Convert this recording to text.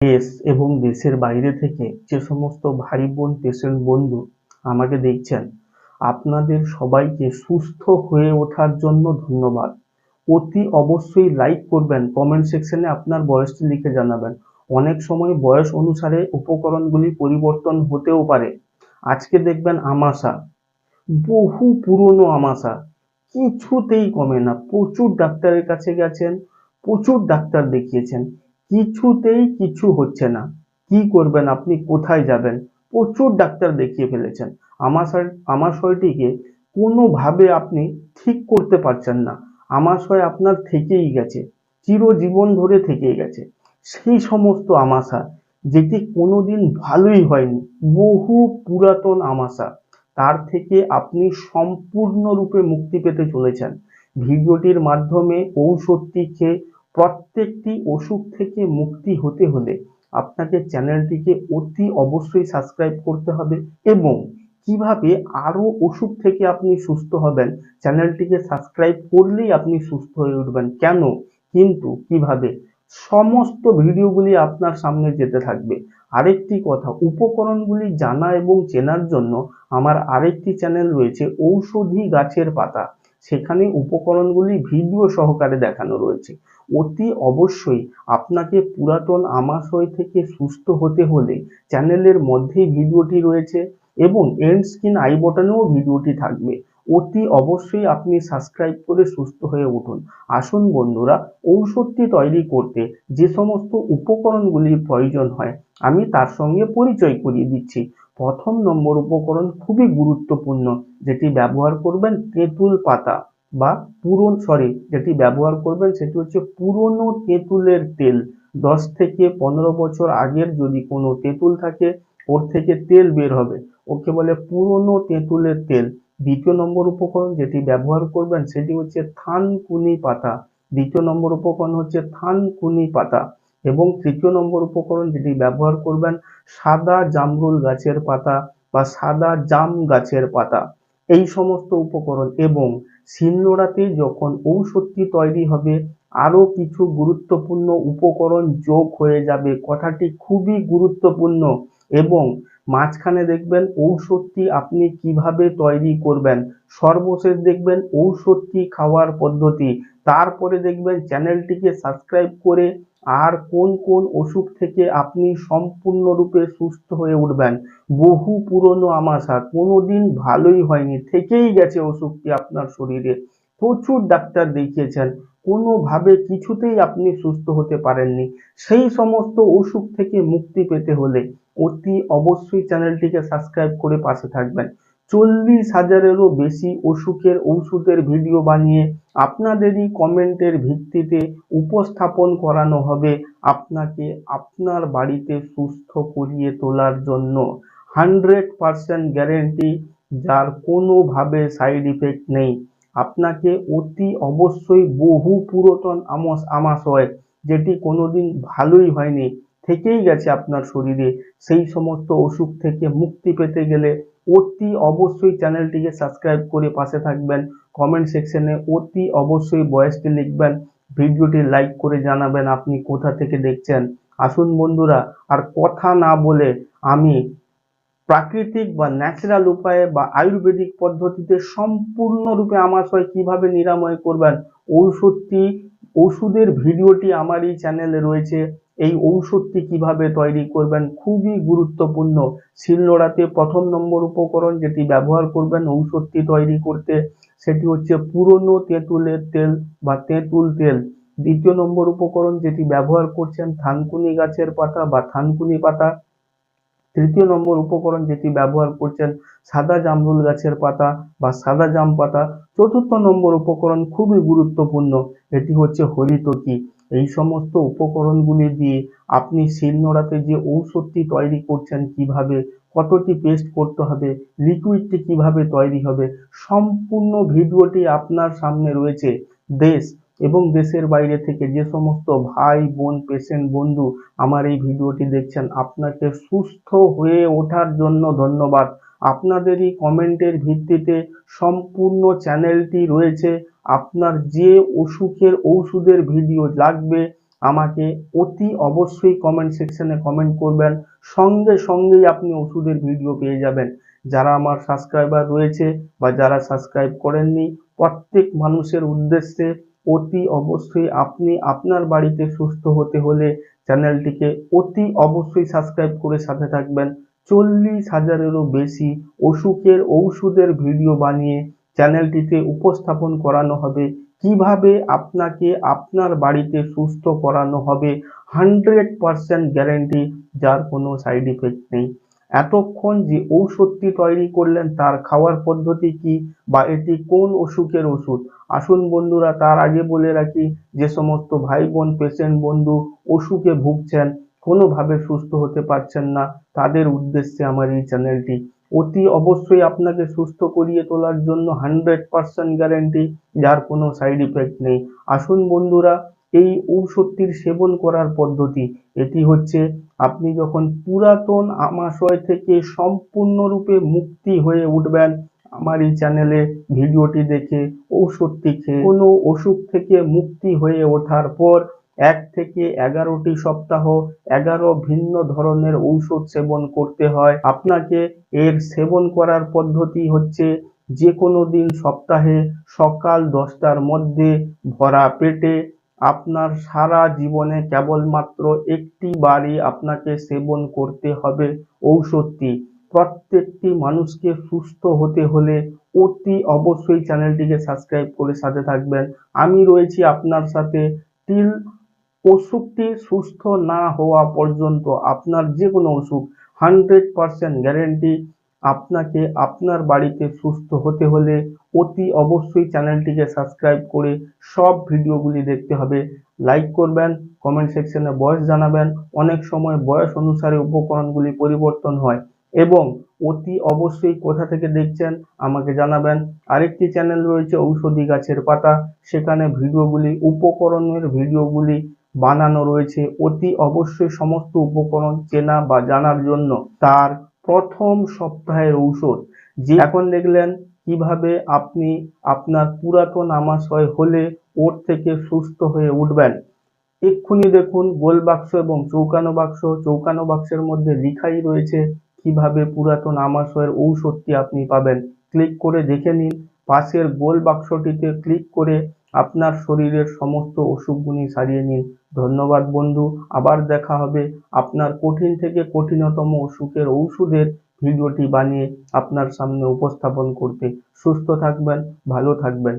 দেশ এবং দেশের বাইরে থেকে যে সমস্ত ভাই বোন, পেশেন্ট বন্ধু আমাকে দেখছেন, আপনাদের সবাইকে সুস্থ হয়ে ওঠার জন্য ধন্যবাদ। অতি অবশ্যই লাইক করবেন কমেন্ট সেকশনে আপনার বয়সটি লিখে জানাবেন। অনেক সময় বয়স অনুসারে উপকরণগুলি পরিবর্তন হতেও পারে। আজকে দেখবেন আমাশা, বহু পুরনো আমাশা। কিছুতেই কমে না, প্রচুর ডাক্তারের কাছে গেছেন, প্রচুর ডাক্তার দেখিয়েছেন। কিছুতেই কিছু হচ্ছে না। কি করবেন আপনি? কোথায় যাবেন? প্রচুর ডাক্তার দেখিয়ে ফেলেছেন। আমাশয় আমাশয়টিকে কোনোভাবে আপনি ঠিক করতে পারছেন না। আমাশয় আপনার থেকেই গেছে, চিরজীবন ধরে থেকেই গেছে। সেই সমস্ত আমাশা যেটি কোনোদিন ভালোই হয়নি, বহু পুরাতন আমাশা তার থেকে আপনি সম্পূর্ণরূপে মুক্তি পেতে চলেছেন। ভিডিওটির মাধ্যমে ঔষধটি খেয়ে প্রত্যেকটি অসুখ থেকে মুক্তি হতে হলে আপনাকে চ্যানেলটিকে অতি অবশ্যই সাবস্ক্রাইব করতে হবে এবং কীভাবে আরও অসুখ থেকে আপনি সুস্থ হবেন, চ্যানেলটিকে সাবস্ক্রাইব করলেই আপনি সুস্থ হয়ে উঠবেন। কেন? কিন্তু কীভাবে? সমস্ত ভিডিওগুলি আপনার সামনে যেতে থাকবে। আরেকটি কথা, উপকরণগুলি জানা এবং চেনার জন্য আমার আরেকটি চ্যানেল রয়েছে ঔষধি গাছের পাতা। সেখানে উপকরণগুলি ভিডিও সহকারে দেখানো রয়েছে। অতি অবশ্যই আপনাকে পুরাতন আমাশয় থেকে সুস্থ হতে হলে চ্যানেলের মধ্যেই ভিডিওটি রয়েছে এবং এন্ড স্ক্রিন আই বটনেও ভিডিওটি থাকবে। অতি অবশ্যই আপনি সাবস্ক্রাইব করে সুস্থ হয়ে উঠুন। আসুন বন্ধুরা, ঔষধটি তৈরি করতে যে সমস্ত উপকরণগুলির প্রয়োজন হয়, আমি তার সঙ্গে পরিচয় করিয়ে দিচ্ছি। প্রথম নম্বর উপকরণ খুবই গুরুত্বপূর্ণ, যেটি ব্যবহার করবেন তেঁতুল পাতা বা পুরন সরি যেটি ব্যবহার করবেন সেটি হচ্ছে পুরনো তেঁতুলের তেল। দশ থেকে পনেরো বছর আগের যদি কোনো তেঁতুল থাকে, ওর থেকে তেল বের হবে। ওকে বলে পুরনো তেঁতুলের তেল। দ্বিতীয় নম্বর উপকরণ যেটি ব্যবহার করবেন সেটি হচ্ছে থানকুনি পাতা। দ্বিতীয় নম্বর উপকরণ হচ্ছে থানকুনি পাতা। এবং তৃতীয় নম্বর উপকরণ যেটি ব্যবহার করবেন সাদা জামরুল গাছের পাতা বা সাদা জাম গাছের পাতা। এই সমস্ত উপকরণ এবং শিলনোড়াতে যখন ঔষধটি তৈরি হবে, আরও কিছু গুরুত্বপূর্ণ উপকরণ যোগ হয়ে যাবে। কথাটি খুবই গুরুত্বপূর্ণ এবং মাঝখানে দেখবেন ঔষধটি আপনি কীভাবে তৈরি করবেন। সর্বশেষ দেখবেন ঔষধটি খাওয়ার পদ্ধতি। তারপরে দেখবেন চ্যানেলটিকে সাবস্ক্রাইব করে আর কোন কোন অসুখ থেকে আপনি সম্পূর্ণরূপে সুস্থ হয়ে উঠবেন? বহু পুরনো আমাশা কোনোদিন ভালোই হয়নি, থেকেই গেছে অসুখটি আপনার শরীরে। প্রচুর ডাক্তার দেখিয়েছেন, কোনোভাবে কিছুতেই আপনি সুস্থ হতে পারেননি। সেই সমস্ত অসুখ থেকে মুক্তি পেতে হলে অতি অবশ্যই চ্যানেলটিকে সাবস্ক্রাইব করে পাশে থাকবেন। চল্লিশ হাজারেরও বেশি অসুখের ঔষধের ভিডিও বানিয়ে আপনাদেরই কমেন্টের ভিত্তিতে উপস্থাপন করানো হবে আপনাকে আপনার বাড়িতে সুস্থ করিয়ে তোলার জন্য। হান্ড্রেড পারসেন্ট গ্যারেন্টি, যার কোনোভাবে সাইড ইফেক্ট নেই। আপনাকে অতি অবশ্যই বহু পুরাতন আমস আমাস হয়, যেটি কোনোদিন ভালোই হয়নি, থেকেই গেছে আপনার শরীরে। সেই সমস্ত অসুখ থেকে মুক্তি পেতে গেলে অতি অবশ্যই চ্যানেলটিকে সাবস্ক্রাইব করে পাশে থাকবেন। কমেন্ট সেকশনে অতি অবশ্যই বয়সটি লিখবেন। ভিডিওটি লাইক করে জানাবেন আপনি কোথা থেকে দেখছেন। আসুন বন্ধুরা, আর কথা না বলে আমি প্রাকৃতিক বা ন্যাচারাল উপায়ে বা আয়ুর্বেদিক পদ্ধতিতে সম্পূর্ণরূপে আমাশয় কীভাবে নিরাময় করবেন, ঔষধটি ওষুধের ভিডিওটি আমার এই চ্যানেলে রয়েছে। এই ঔষধটি কীভাবে তৈরি করবেন খুবই গুরুত্বপূর্ণ। শিলনোড়াতে প্রথম নম্বর উপকরণ যেটি ব্যবহার করবেন ঔষধটি তৈরি করতে, সেটি হচ্ছে পুরনো তেঁতুলের তেল বা তেঁতুল তেল। দ্বিতীয় নম্বর উপকরণ যেটি ব্যবহার করছেন থানকুনি গাছের পাতা বা থানকুনি পাতা। তৃতীয় নম্বর উপকরণ যেটি ব্যবহার করছেন সাদা জামরুল গাছের পাতা বা সাদা জাম পাতা। চতুর্থ নম্বর উপকরণ খুবই গুরুত্বপূর্ণ, এটি হচ্ছে হরিতকি। এই সমস্ত উপকরণগুলি দিয়ে আপনি শিলনোড়াতে যে ঔষধটি তৈরি করছেন কীভাবে, কতটি পেস্ট করতে হবে লিকুইডটি কীভাবে তৈরি হবে, সম্পূর্ণ ভিডিওটি আপনার সামনে রয়েছে দেশ এবং দেশের বাইরে থেকে যে সমস্ত ভাই বোন পেশেন্ট বন্ধু আমার এই ভিডিওটি দেখছেন, আপনাকে সুস্থ হয়ে ওঠার জন্য ধন্যবাদ। আপনাদেরই কমেন্টের ভিত্তিতে সম্পূর্ণ চ্যানেলটি রয়েছে। আপনার যে অসুখের ঔষধের ভিডিও লাগবে, আমাকে অতি অবশ্যই কমেন্ট সেকশনে কমেন্ট করবেন। সঙ্গে সঙ্গেই আপনি ওষুধের ভিডিও পেয়ে যাবেন। যারা আমার সাবস্ক্রাইবার রয়েছে বা যারা সাবস্ক্রাইব করেননি, প্রত্যেক মানুষের উদ্দেশ্যে অতি অবশ্যই আপনি আপনার বাড়িতে সুস্থ হতে হলে চ্যানেলটিকে অতি অবশ্যই সাবস্ক্রাইব করে সাথে থাকবেন। চল্লিশ হাজারেরও বেশি অসুখের ঔষধের ভিডিও বানিয়ে চ্যানেলটিতে উপস্থাপন করানো হবে। কীভাবে আপনাকে আপনার বাড়িতে সুস্থ করানো হবে, হান্ড্রেড পারসেন্ট গ্যারেন্টি, যার কোনো সাইড ইফেক্ট নেই। এতক্ষণ যে ঔষধটি তৈরি করলেন, তার খাওয়ার পদ্ধতি কি বা এটি কোন অসুখের ওষুধ? আসুন বন্ধুরা, তার আগে বলে রাখি, যে সমস্ত ভাই বোন পেশেন্ট বন্ধু অসুখে ভুগছেন, কোনোভাবে সুস্থ হতে পারছেন না, তাদের উদ্দেশ্যে আমার এই চ্যানেলটি অতি অবশ্যই আপনাকে সুস্থ করিয়ে তোলার জন্য হান্ড্রেড পার্সেন্ট গ্যারেন্টি যার কোনো সাইড ইফেক্ট নেই। আসুন বন্ধুরা, এই ঔষধটির সেবন করার পদ্ধতি। এটি হচ্ছে, আপনি যখন পুরাতন আমাশয় থেকে সম্পূর্ণরূপে মুক্তি হয়ে উঠবেন, আমার এই চ্যানেলে ভিডিওটি দেখে, ঔষধটি খেয়ে, কোনো অসুখ থেকে মুক্তি হয়ে ওঠার পর এক থেকে এগারোটি সপ্তাহ এগারো ভিন্ন ধরনের ঔষধ সেবন করতে হয়। আপনাকে এর সেবন করার পদ্ধতি হচ্ছে যে কোনো দিন সপ্তাহে সকাল দশটার মধ্যে ভরা পেটে আপনার সারা জীবনে কেবলমাত্র একটি বারই আপনাকে সেবন করতে হবে ঔষধটি। প্রত্যেকটি মানুষকে সুস্থ হতে হলে অতি অবশ্যই চ্যানেলটিকে সাবস্ক্রাইব করে সাথে থাকবেন। আমি রয়েছি আপনার সাথে টিল অসুখটি সুস্থ না হওয়া পর্যন্ত আপনার যে কোনো অসুখ হান্ড্রেড পারসেন্ট গ্যারেন্টি আপনাকে আপনার বাড়িতে সুস্থ হতে হলে অতি অবশ্যই চ্যানেলটিকে সাবস্ক্রাইব করে সব ভিডিওগুলি দেখতে হবে। লাইক করবেন কমেন্ট সেকশনে বয়স জানাবেন। অনেক সময় বয়স অনুসারে উপকরণগুলি পরিবর্তন হয় এবং অতি অবশ্যই কোথা থেকে দেখছেন আমাকে জানাবেন। আরেকটি চ্যানেল রয়েছে ঔষধি গাছের পাতা। সেখানে ভিডিওগুলি, উপকরণের ভিডিওগুলি বানানো রয়েছে। অতি অবশ্যই সমস্ত উপকরণ চেনা বা জানার জন্য তার প্রথম সপ্তাহের ঔষধ। যে এখন দেখলেন কীভাবে আপনি আপনার পুরাতন আমাশয় হলে ওর থেকে সুস্থ হয়ে উঠবেন। এক্ষুনি দেখুন গোল বাক্স এবং চৌকানো বাক্স। চৌকানো বাক্সের মধ্যে লেখাই রয়েছে কীভাবে পুরাতন আমাশয়ের ঔষধটি আপনি পাবেন। ক্লিক করে দেখে নিন। পাশের গোল বাক্সটিতে ক্লিক করে আপনার শরীরের সমস্ত অসুখগুলি সারিয়ে নিন। ধন্যবাদ বন্ধু, আবার দেখা হবে আপনার কঠিন থেকে কঠিনতম অসুখের ঔষধের ভিডিওটি বানিয়ে আপনার সামনে উপস্থাপন করতে। সুস্থ থাকবেন, ভালো থাকবেন।